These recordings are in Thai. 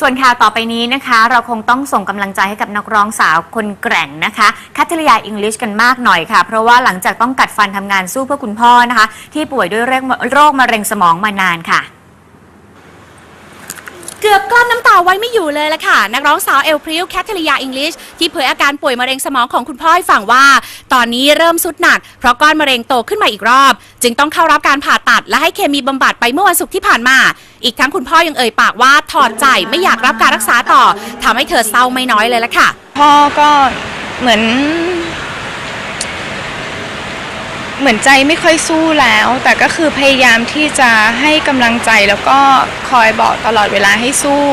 ส่วนข่าวต่อไปนี้นะคะ เราคงต้องส่งกำลังใจให้กับนักร้องสาวคนแกร่งนะคะคัทริยาอิงลิชกันมากหน่อยค่ะ เพราะว่าหลังจากต้องกัดฟันทำงานสู้เพื่อคุณพ่อนะคะ ที่ป่วยด้วยโรคมะเร็งสมองมานานค่ะ เกือบกลั้นน้ำตาไว้ไม่อยู่เลยละค่ะ นักร้องสาวเอลพริวแคทเธอรียาอิงลิชที่เผยอาการป่วยมะเร็งสมองของคุณพ่อให้ฟังว่า ตอนนี้เริ่มสุดหนัก เพราะก้อนมะเร็งโตขึ้นมาอีกรอบ จึงต้องเข้ารับการผ่าตัดและให้เคมีบำบัดไปเมื่อวันศุกร์ที่ผ่านมา อีกทั้งคุณพ่อยังเอ่ยปากว่าถอดใจไม่อยากรับการรักษาต่อทำให้เธอเศร้าไม่น้อยเลยละค่ะ พ่อก็เหมือน เหมือนใจไม่ค่อยสู้แล้ว แต่ก็คือพยายามที่จะให้กำลังใจแล้วก็คอยบอกตลอดเวลาให้สู้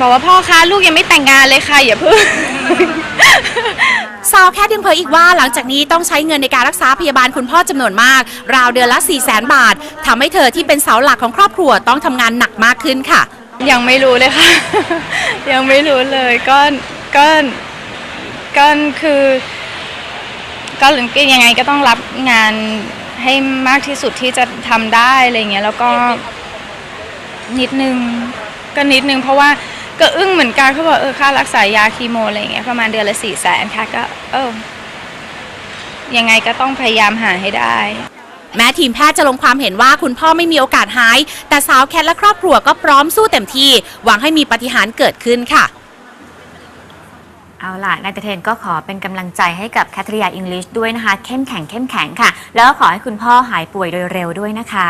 บอกว่าพ่อคะลูกยังไม่แต่งงานเลยค่ะอย่าเพิ่ง สาวแคทยังเผยอีกว่าหลังจากนี้ต้องใช้เงินในการรักษาพยาบาลคุณพ่อจำนวนมาก ราวเดือนละ 4 0 0 0 0 0 บาททำให้เธอที่เป็นเสาหลักของครอบครัวต้องทำงานหนักมากขึ้นค่ะ ยังไม่รู้เลยค่ะ ยังไม่รู้เลยก็ก็ก็คือ ก็ยังไงก็ต้องรับงานให้มากที่สุดที่จะทำได้อะไรเงี้ยแล้วก็นิดนึงก็นิดนึงเพราะว่าก็อึ้งเหมือนกันเขาบอกเออค่ารักษายาคีโมอะไรเงี้ยประมาณเดือนละสี่แสนค่ะก็เออยังไงก็ต้องพยายามหาให้ได้ แม้ทีมแพทย์จะลงความเห็นว่าคุณพ่อไม่มีโอกาสหาย แต่สาวแคทและครอบครัวก็พร้อมสู้เต็มที่ หวังให้มีปาฏิหารย์เกิดขึ้นค่ะ เอาล่ะนายเตเทนก็ขอเป็นกำลังใจให้กับแคทริยาอิงลิชด้วยนะคะ เข้มแข็งเข้มแข็งค่ะ แล้วก็ขอให้คุณพ่อหายป่วยโดยเร็วด้วยนะคะ